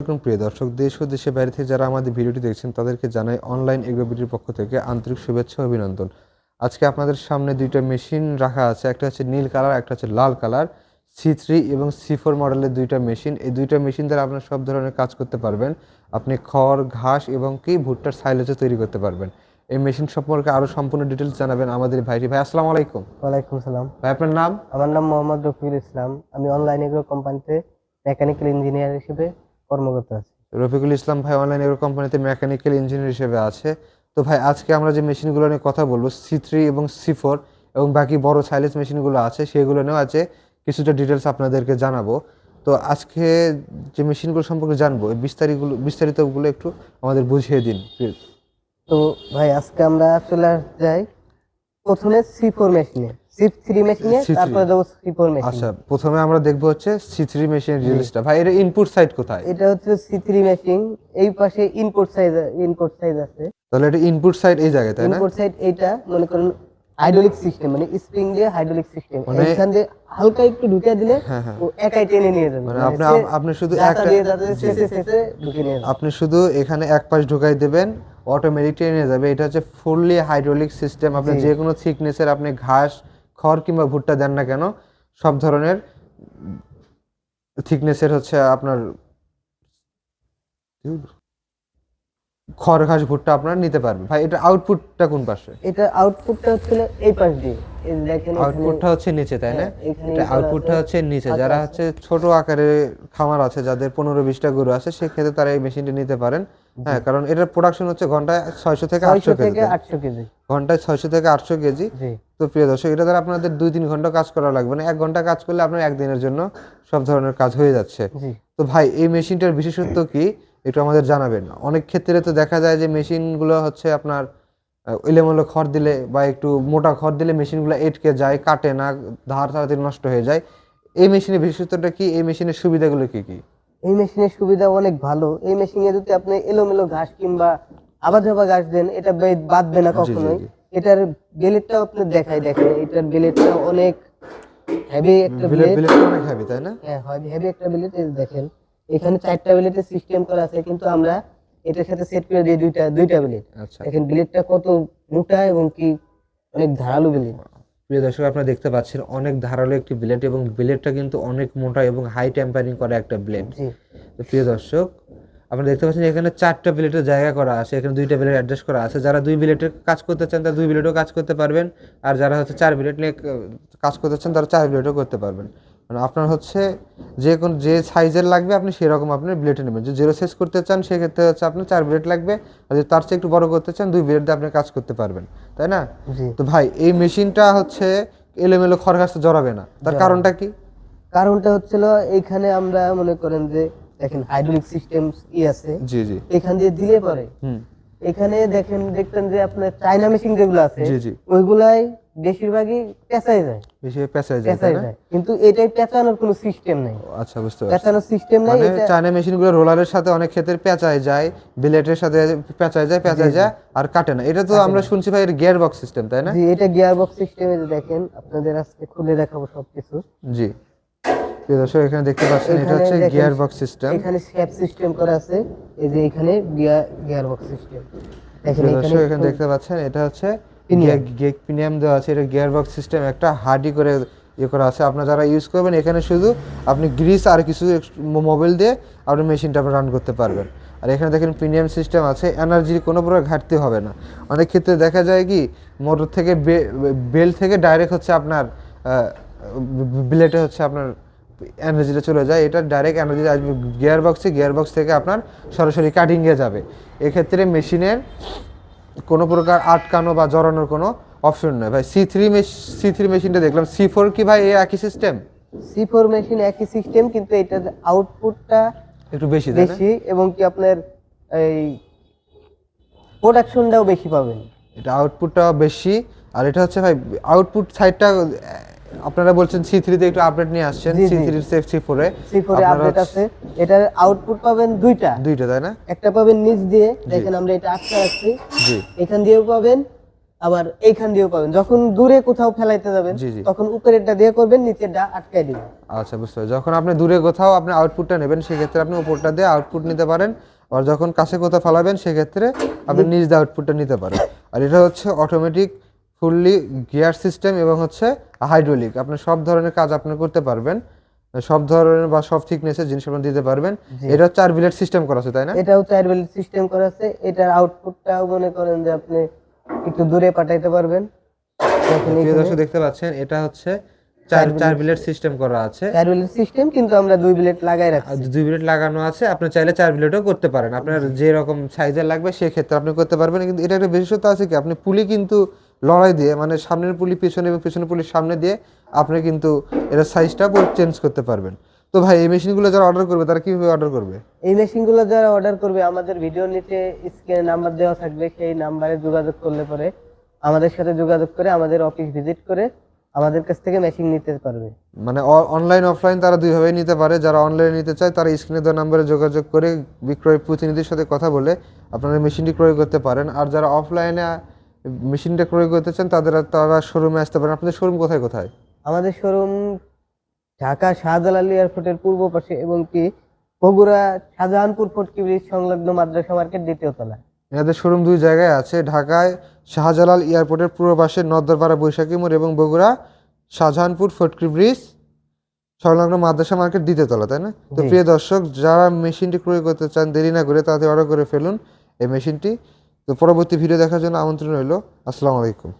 আসসালামাইকুম প্রিয় দর্শক দেশ ও দেশের বাইরে থেকে যারা আমাদের ভিডিওটি দেখছেন তাদেরকে জানাই অনলাইন এগ্রোবিটির পক্ষ থেকে আন্তরিক শুভেচ্ছা অভিনন্দন। আজকে আপনাদের সামনে দুইটা মেশিন রাখা আছে একটা হচ্ছে নীল কালার একটা হচ্ছে লাল কালার সি থ্রি এবং সি ফোর মডেলের দুইটা মেশিন। এই দুইটা মেশিন দ্বারা আপনার সব ধরনের কাজ করতে পারবেন। আপনি খড় ঘাস এবং কি ভুট্টার সাইলেজও তৈরি করতে পারবেন। এই মেশিন সম্পর্কে আরও সম্পূর্ণ ডিটেলস জানাবেন আমাদের ভাইটি। ভাই আসসালামু আলাইকুম। ওয়ালাইকুম সালাম। ভাই আপনার নাম? আমার নাম মোহাম্মদ রফিউল ইসলাম। আমি অনলাইন এগ্রো কোম্পানিতে মেকানিক্যাল ইঞ্জিনিয়ার হিসেবে কর্মরত আছি। রফিকুল ইসলাম ভাই অনলাইন এগ্রো কোম্পানিতে মেকানিক্যাল ইঞ্জিনিয়ার হিসেবে আছে। তো ভাই আজকে আমরা যে মেশিনগুলো নিয়ে কথা বলব সি থ্রি এবং সি ফোর এবং বাকি বড় সাইলেন্স মেশিনগুলো আছে সেগুলো নিয়েও আছে কিছুটা ডিটেলস আপনাদেরকে জানাব। তো আজকে যে মেশিনগুলো সম্পর্কে জানব এই বিস্তারিতগুলো বিস্তারিতগুলো একটু আমাদের বুঝিয়ে দিন please। তো ভাই আজকে আমরা চলে যাই প্রথমে সি ফোর মেশিনে থ্রি মেশিনে C3 তারপরে যাব সি ফোর মেশিন আচ্ছা প্রথমে আমরা দেখব হচ্ছে সি থ্রি মেশিনের ভাই এর ইনপুট সাইড কোথায়? এটা হচ্ছে সি থ্রি মেশিন এই পাশে ইনপুট সাইজ ইনপুট সাইজ আছে। তাহলে এটা ইনপুট সাইড এই জায়গায় তাই না? ইনপুট সাইড এইটা মনে করেন হাইড্রোলিক সিস্টেম মানে স্প্রিং দিয়ে হাইড্রোলিক সিস্টেম মানে- এখান দিয়ে হালকা একটু ঢুকে দিলে হ্যাঁ, হ্যাঁ। ও একাই টেনে নিয়ে যাবে। মানে মানে আপনি আপনি শুধু একটা নিয়ে আপনি শুধু এখানে এক পাশ ঢুকাই দেবেন অটোমেটিক টেনে যাবে। এটা হচ্ছে ফুললি হাইড্রোলিক সিস্টেম আপনি। যে কোনো থিকনেসের আপনি ঘাস খড় কিংবা ভুট্টা দেন না কেন সব ধরনের থিকনেসের হচ্ছে আপনার খড় ঘাস ভুট্টা আপনারা নিতে পারবেন। ভাই এটা আউটপুটটা কোন পাশে? এটা আউটপুটটা হচ্ছিল এই পাশ দিয়ে। আউটপুটটা হচ্ছে নিচে তাই না? হ্যাঁ, এটা আউটপুটটা হচ্ছে নিচে। আচ্ছা, যারা। হচ্ছে ছোট আকারে খামার আছে যাদের পনেরো বিশটা গরু আছে সেক্ষেত্রে তারা এই মেশিনটি নিতে পারেন। হ্যাঁ কারণ এটার প্রোডাকশন হচ্ছে ঘন্টায় ছয়শো থেকে আটশো কেজি। ঘন্টায় ছয়শো থেকে আটশো কেজি। জি। তো প্রিয় দর্শক এটা দ্বারা আপনাদের দুই তিন ঘণ্টা কাজ করা লাগবে না। এক ঘণ্টা কাজ করলে আপনার একদিনের জন্য সব ধরনের কাজ হয়ে যাচ্ছে। তো ভাই এই মেশিনটার বিশেষত্ব কি? একটু আমাদের জানাবেন। অনেক ক্ষেত্রে তো দেখা যায় যে মেশিনগুলো হচ্ছে আপনার এলোমেলো খড় দিলে বা একটু মোটা খড় দিলে মেশিনগুলো এটকে যায় কাটে না ধার তাড়াতাড়ি নষ্ট হয়ে যায়। এই মেশিনের বিশেষত্বটা কি? এই মেশিনের সুবিধাগুলো কি কি? এই মেশিনের সুবিধা অনেক ভালো। এই মেশিনে যদি আপনি এলোমেলো ঘাস কিংবা আবার যাবা ঘাস দেন এটা বাঁধবে না কখনোই। এটার বেলেটটাও আপনি দেখাই দেখেন। এটার বেলেটটা অনেক হেভি একটা বেলেট অনেক হেভি তাই না? হ্যাঁ হেভি একটা বেলেট দেখেন। এখানে চারটা বেলেটের সিস্টেম করা আছে কিন্তু আমরা এটার সাথে সেট করে দিই দুইটা দুইটা বেলেট আচ্ছা। দেখেন ব্লেডটা কত মোটা এবং কি অনেক ধারালো ব্লেড প্রিয় দর্শক আপনারা দেখতে পাচ্ছেন অনেক ধারালো একটি ব্লেড এবং ব্লেডটা কিন্তু অনেক মোটা এবং হাই টেম্পারিং করা একটা ব্লেড জি। তো প্রিয় দর্শক আপনারা দেখতে পাচ্ছেন এখানে চারটা প্লেটের জায়গা করা আছে এখানে দুইটা প্লেট অ্যাডজাস্ট করা আছে। যারা দুই প্লেটের কাজ করতে চান তারা দুই প্লেটও কাজ করতে পারবেন। আর যারা হচ্ছে চার প্লেট নিয়ে কাজ করতে চান তারা চার প্লেটও করতে পারবেন। মানে আপনার হচ্ছে যে কোন যে সাইজের লাগবে আপনি সেরকম আপনি ব্লেটে নেবেন। যে জিরো সাইজ করতে চান সেক্ষেত্রে হচ্ছে আপনার চার ব্লেড লাগবে। আর যদি তার চেয়ে একটু বড় করতে চান দুই ব্লেড দিয়ে আপনি কাজ করতে পারবেন। তাই না? তো ভাই এই মেশিনটা হচ্ছে এলোমেলো খড়গাছটা জড়াবে না। তার কারণটা কি? কারণটা হচ্ছিল এইখানে আমরা মনে করেন যে দেখেন হাইড্রোলিক সিস্টেম ই আছে। জি জি। এখান দিয়ে দিলে পরে হুম। এখানে দেখেন দেখতেন যে আপনার চায়না মেশিন যেগুলো আছে জি জি। ওইগুলাই বেশিরভাগই পেঁচাই যায়। বেশি পেঁচায় যায় না? যায়। কিন্তু এটাই পেঁচানোর কোনো সিস্টেম নেই। আচ্ছা বুঝতে পারছি। পেঁচানোর সিস্টেম নাই মানে চায়না মেশিনগুলো রোলারের সাথে অনেক ক্ষেত্রে পেঁচায় যায় বিলেটের সাথে পেঁচায় যায় পেঁচায় যায় আর কাটে না। এটা তো আমরা শুনছি ভাই গিয়ার বক্স সিস্টেম তাই না? জি এটা গিয়ার বক্স সিস্টেমে দেখেন আপনাদের আজকে খুলে দেখাবো সবকিছু। জি। দর্শক এখানে দেখতে পাচ্ছেন এটা হচ্ছে গিয়ার বক্স সিস্টেম এখানে স্যাপ সিস্টেম করা আছে এই যে এখানে গিয়ার গিয়ার বক্স সিস্টেম দেখেন এখানে দেখতে পাচ্ছেন এটা হচ্ছে Pinion। পিনিয়াম দেওয়া আছে এটা গিয়ার বক্স সিস্টেম একটা হার্ডি করে ইয়ে করা আছে। আপনারা যারা ইউজ করবেন এখানে শুধু আপনি গ্রিস আর কিছু মোবাইল দিয়ে আপনি মেশিনটা রান করতে পারবেন। আর এখানে দেখেন প্রিমিয়াম সিস্টেম আছে এনার্জির কোনো প্রকার ঘাটতি হবে না। অনেক ক্ষেত্রে দেখা যায় কি মোটর থেকে বেল থেকে ডাইরেক্ট হচ্ছে আপনার বিলেটে হচ্ছে আপনার এনার্জিটা চলে যায়। এটা ডাইরেক্ট এনার্জি আসবে গিয়ার বক্সে গিয়ার বক্স থেকে আপনার সরাসরি কাটিংয়ে যাবে। এক্ষেত্রে মেশিনের কোনো প্রকার আটকানো বা জড়ানোর কোনো অপশন নয় ভাই সি থ্রি সি থ্রি মেশিনটা দেখলাম। সি ফোর কি ভাই এ একই সিস্টেম সি ফোর মেশিন একই সিস্টেম কিন্তু এটার আউটপুটটা একটু বেশি বেশি এবং কি আপনার এই প্রোডাকশনটাও বেশি পাবেন। এটা আউটপুটটাও বেশি। আর এটা হচ্ছে ভাই আউটপুট সাইডটা আপনারা বলছেন সি থ্রিতে একটু আপডেট নিয়ে আসছেন জি, সি থ্রি সেফ সি ফোরে সি ফোরে আপডেট আছে। এটার আউটপুট পাবেন দুইটা। দুইটা তাই না? একটা পাবেন নিচ দিয়ে দেখেন আমরা এটা আটকে রাখছি জি। এখান দিয়েও পাবেন আবার এইখান দিয়েও পাবেন। যখন দূরে কোথাও ফেলাইতে যাবেন। তখন উপরেরটা দিয়ে করবেন নিচেরটা আটকাই দিবেন। আচ্ছা বুঝতে পারছি। যখন আপনি দূরে কোথাও আপনি আউটপুটটা নেবেন সেক্ষেত্রে আপনি উপরটা দিয়ে আউটপুট নিতে পারেন আর যখন কাছে কোথাও ফেলাবেন সেক্ষেত্রে আপনি নিজ দিয়ে আউটপুটটা নিতে পারেন। আর এটা হচ্ছে অটোমেটিক ফুললি গিয়ার সিস্টেম এবং হচ্ছে হাইড্রোলিক। আপনি সব ধরনের কাজ আপনি করতে পারবেন। সব ধরনের বা সব থিকনেসের জিনিস আপনি দিতে পারবেন। এটা চার বিলেট সিস্টেম করা আছে তাই না? এটাও চার বেলেট সিস্টেম করা আছে। এটার আউটপুটটাও মনে করেন যে আপনি একটু দূরে পাঠাইতে পারবেন। প্রিয় দর্শক দেখতে পাচ্ছেন এটা হচ্ছে চার চার বিলেট সিস্টেম করা আছে। চার বেলেট সিস্টেম কিন্তু আমরা দুই বিলেট লাগাই রাখছি। দুই বিলেট লাগানো আছে আপনি চাইলে চার বিলেটও করতে পারেন। আপনার যে রকম সাইজের লাগবে সেক্ষেত্রে আপনি করতে পারবেন। কিন্তু এটা একটা বিশেষত্ব আছে কি আপনি পুলি কিন্তু লড়াই দিয়ে মানে সামনের পুলি পিছনে এবং পিছনের পুলির সামনে দিয়ে আপনি কিন্তু এর সাইজটা চেঞ্জ করতে পারবেন। তো ভাই এই মেশিনগুলো যারা অর্ডার করবে তারা কীভাবে অর্ডার করবে? এই মেশিনগুলো যারা অর্ডার করবে আমাদের ভিডিও নিচে স্ক্রিনে নাম্বার দেওয়া থাকবে সেই নাম্বারে যোগাযোগ করলে পরে আমাদের সাথে যোগাযোগ করে আমাদের অফিস ভিজিট করে আমাদের কাছ থেকে মেশিন নিতে পারবে। মানে অনলাইন অফলাইন তারা দুইভাবে নিতে পারে। যারা অনলাইনে নিতে চায় তারা স্ক্রিনে দেওয়া নাম্বারে যোগাযোগ করে বিক্রয় প্রতিনিধির সাথে কথা বলে আপনারা মেশিনটি ক্রয় করতে পারেন। আর যারা অফলাইনে মেশিনটা ক্রয় করতে চান তাদের তারা শোরুমে আসতে পারেন। আপনাদের শোরুম কোথায় কোথায়? আমাদের শোরুম ঢাকা শাহজালাল এয়ারপোর্টের পূর্ব পাশে এবং কি বগুড়া শাহজাহানপুর ফটকি ব্রিজ সংলগ্ন মাদ্রাসা মার্কেট দ্বিতীয় তলায় এনাদের শোরুম দুই জায়গায় আছে ঢাকায় শাহজালাল এয়ারপোর্টের পূর্ব পাশে নদ্দরপাড়া বৈশাখী মোড় এবং বগুড়া শাহজাহানপুর ফটকি ব্রিজ সংলগ্ন মাদ্রাসা মার্কেট দ্বিতীয় তলা তাই না? তো প্রিয় দর্শক যারা মেশিনটি ক্রয় করতে চান দেরি না করে তাড়াতাড়ি অর্ডার করে ফেলুন এই মেশিনটি। তো পরবর্তী ভিডিও দেখার জন্য আমন্ত্রণ রইল। আসসালামু আলাইকুম।